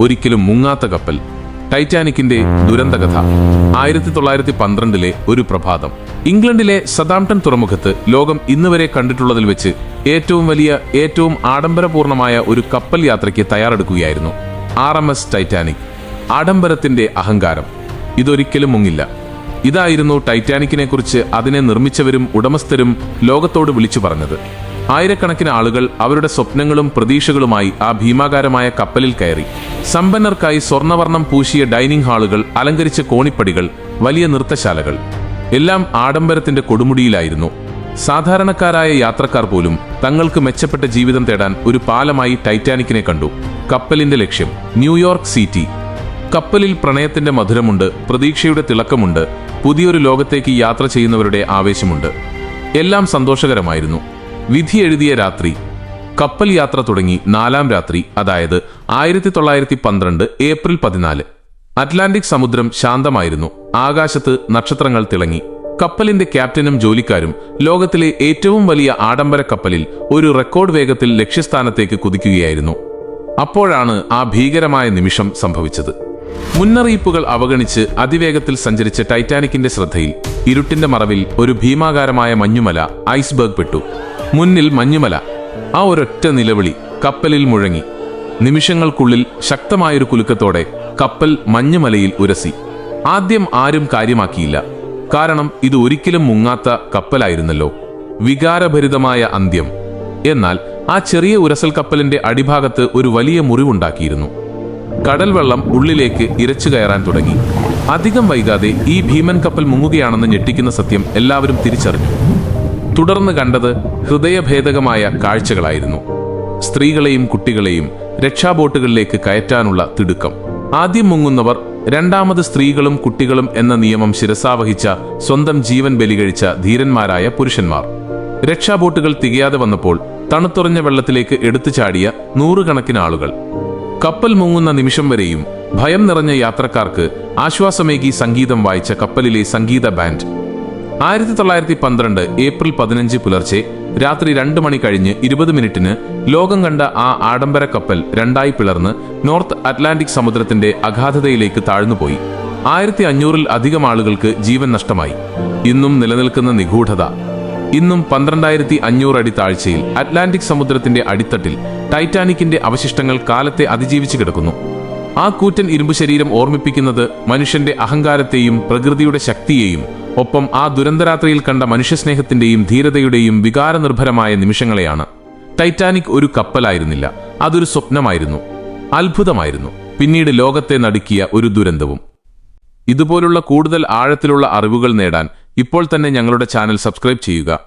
ഒരിക്കലും മുങ്ങാത്ത കപ്പൽ. ടൈറ്റാനിക്കിന്റെ ദുരന്തകഥ. ആയിരത്തി തൊള്ളായിരത്തി പന്ത്രണ്ടിലെ ഒരു പ്രഭാതം. ഇംഗ്ലണ്ടിലെ സദാംടൺ തുറമുഖത്ത് ലോകം ഇന്നുവരെ കണ്ടിട്ടുള്ളതിൽ വെച്ച് ഏറ്റവും വലിയ ഏറ്റവും ആഡംബരപൂർണമായ ഒരു കപ്പൽ യാത്രയ്ക്ക് തയ്യാറെടുക്കുകയായിരുന്നു ആർ എം എസ് ടൈറ്റാനിക്. ആഡംബരത്തിന്റെ അഹങ്കാരം. ഇതൊരിക്കലും മുങ്ങില്ല. ഇതായിരുന്നു ടൈറ്റാനിക്കിനെ കുറിച്ച് അതിനെ നിർമ്മിച്ചവരും ഉടമസ്ഥരും ലോകത്തോട് വിളിച്ചു പറഞ്ഞത്. ആയിരക്കണക്കിന് ആളുകൾ അവരുടെ സ്വപ്നങ്ങളും പ്രതീക്ഷകളുമായി ആ ഭീമാകാരമായ കപ്പലിൽ കയറി. സമ്പന്നർക്കായി സ്വർണവർണം പൂശിയ ഡൈനിങ് ഹാളുകൾ അലങ്കരിച്ച കോണിപ്പടികൾ വലിയ നൃത്തശാലകൾ. എല്ലാം ആഡംബരത്തിന്റെ കൊടുമുടിയിലായിരുന്നു. സാധാരണക്കാരായ യാത്രക്കാർ പോലും തങ്ങൾക്ക് മെച്ചപ്പെട്ട ജീവിതം തേടാൻ ഒരു പാലമായി ടൈറ്റാനിക്കിനെ കണ്ടു. കപ്പലിന്റെ ലക്ഷ്യം ന്യൂയോർക്ക് സിറ്റി. കപ്പലിൽ പ്രണയത്തിന്റെ മധുരമുണ്ട് പ്രതീക്ഷയുടെ തിളക്കമുണ്ട് പുതിയൊരു ലോകത്തേക്ക് യാത്ര ചെയ്യുന്നവരുടെ ആവേശമുണ്ട്. എല്ലാം സന്തോഷകരമായിരുന്നു. വിധി എഴുതിയ രാത്രി. കപ്പൽ യാത്ര തുടങ്ങി നാലാം രാത്രി അതായത് ആയിരത്തി തൊള്ളായിരത്തി പന്ത്രണ്ട് ഏപ്രിൽ പതിനാല്. അറ്റ്ലാന്റിക് സമുദ്രം ശാന്തമായിരുന്നു. ആകാശത്ത് നക്ഷത്രങ്ങൾ തിളങ്ങി. കപ്പലിന്റെ ക്യാപ്റ്റനും ജോലിക്കാരും ലോകത്തിലെ ഏറ്റവും വലിയ ആഡംബര കപ്പലിൽ ഒരു റെക്കോർഡ് വേഗത്തിൽ ലക്ഷ്യസ്ഥാനത്തേക്ക് കുതിക്കുകയായിരുന്നു. അപ്പോഴാണ് ആ ഭീകരമായ നിമിഷം സംഭവിച്ചത്. മുന്നറിയിപ്പുകൾ അവഗണിച്ച് അതിവേഗത്തിൽ സഞ്ചരിച്ച ടൈറ്റാനിക്കിന്റെ ശ്രദ്ധയിൽ ഇരുട്ടിന്റെ മറവിൽ ഒരു ഭീമാകാരമായ മഞ്ഞുമല ഐസ്ബർഗ് പെട്ടു. മുന്നിൽ മഞ്ഞുമല ആ ഒരൊറ്റ നിലവിളി കപ്പലിൽ മുഴങ്ങി. നിമിഷങ്ങൾക്കുള്ളിൽ ശക്തമായൊരു കുലുക്കത്തോടെ കപ്പൽ മഞ്ഞുമലയിൽ ഉരസി. ആദ്യം ആരും കാര്യമാക്കിയില്ല. കാരണം ഇത് ഒരിക്കലും മുങ്ങാത്ത കപ്പലായിരുന്നല്ലോ. വികാരഭരിതമായ അന്ത്യം. എന്നാൽ ആ ചെറിയ ഉരസൽ കപ്പലിന്റെ അടിഭാഗത്ത് ഒരു വലിയ മുറിവുണ്ടാക്കിയിരുന്നു. കടൽ വെള്ളം ഉള്ളിലേക്ക് ഇരച്ചു കയറാൻ തുടങ്ങി. അധികം വൈകാതെ ഈ ഭീമൻ കപ്പൽ മുങ്ങുകയാണെന്ന് ഞെട്ടിക്കുന്ന സത്യം എല്ലാവരും തിരിച്ചറിഞ്ഞു. തുടർന്ന് കണ്ടത് ഹൃദയഭേദകമായ കാഴ്ചകളായിരുന്നു. സ്ത്രീകളെയും കുട്ടികളെയും രക്ഷാബോട്ടുകളിലേക്ക് കയറ്റാനുള്ള തിടുക്കം. ആദ്യം മുങ്ങുന്നവർ രണ്ടാമത് സ്ത്രീകളും കുട്ടികളും എന്ന നിയമം ശിരസാവഹിച്ച സ്വന്തം ജീവൻ ബലികഴിച്ച ധീരന്മാരായ പുരുഷന്മാർ. രക്ഷാബോട്ടുകൾ തികയാതെ വന്നപ്പോൾ തണുത്തുറഞ്ഞ വെള്ളത്തിലേക്ക് എടുത്തു ചാടിയ നൂറുകണക്കിന് ആളുകൾ. കപ്പൽ മുങ്ങുന്ന നിമിഷം വരെയും ഭയം നിറഞ്ഞ യാത്രക്കാർക്ക് ആശ്വാസമേകി സംഗീതം വായിച്ച കപ്പലിലെ സംഗീത ബാൻഡ് ആയിരത്തി തൊള്ളായിരത്തി പന്ത്രണ്ട് ഏപ്രിൽ പതിനഞ്ച് പുലർച്ചെ രാത്രി രണ്ട് മണി കഴിഞ്ഞ് ഇരുപത് മിനിറ്റിന് ലോകം കണ്ട ആ ആഡംബര കപ്പൽ രണ്ടായി പിളർന്ന് നോർത്ത് അറ്റ്ലാന്റിക് സമുദ്രത്തിന്റെ അഗാധതയിലേക്ക് താഴ്ന്നുപോയി. ആയിരത്തി അഞ്ഞൂറിൽ അധികം ആളുകൾക്ക് ജീവൻ നഷ്ടമായി. ഇന്നും നിലനിൽക്കുന്ന നിഗൂഢത. ഇന്നും പന്ത്രണ്ടായിരത്തി അഞ്ഞൂറ് അടി താഴ്ചയിൽ അറ്റ്ലാന്റിക് സമുദ്രത്തിന്റെ അടിത്തട്ടിൽ ടൈറ്റാനിക്കിന്റെ അവശിഷ്ടങ്ങൾ കാലത്തെ അതിജീവിച്ചു കിടക്കുന്നു. ആ കൂറ്റൻ ഇരുമ്പ് ശരീരം ഓർമ്മിപ്പിക്കുന്നത് മനുഷ്യന്റെ അഹങ്കാരത്തെയും പ്രകൃതിയുടെ ശക്തിയെയും ഒപ്പം ആ ദുരന്തരാത്രിയിൽ കണ്ട മനുഷ്യസ്നേഹത്തിന്റെയും ധീരതയുടെയും വികാരനിർഭരമായ നിമിഷങ്ങളെയാണ്. ടൈറ്റാനിക് ഒരു കപ്പലായിരുന്നില്ല അതൊരു സ്വപ്നമായിരുന്നു അത്ഭുതമായിരുന്നു പിന്നീട് ലോകത്തെ നടുക്കിയ ഒരു ദുരന്തവും. ഇതുപോലുള്ള കൂടുതൽ ആഴത്തിലുള്ള അറിവുകൾ നേടാൻ ഇപ്പോൾ തന്നെ ഞങ്ങളുടെ ചാനൽ സബ്സ്ക്രൈബ് ചെയ്യുക.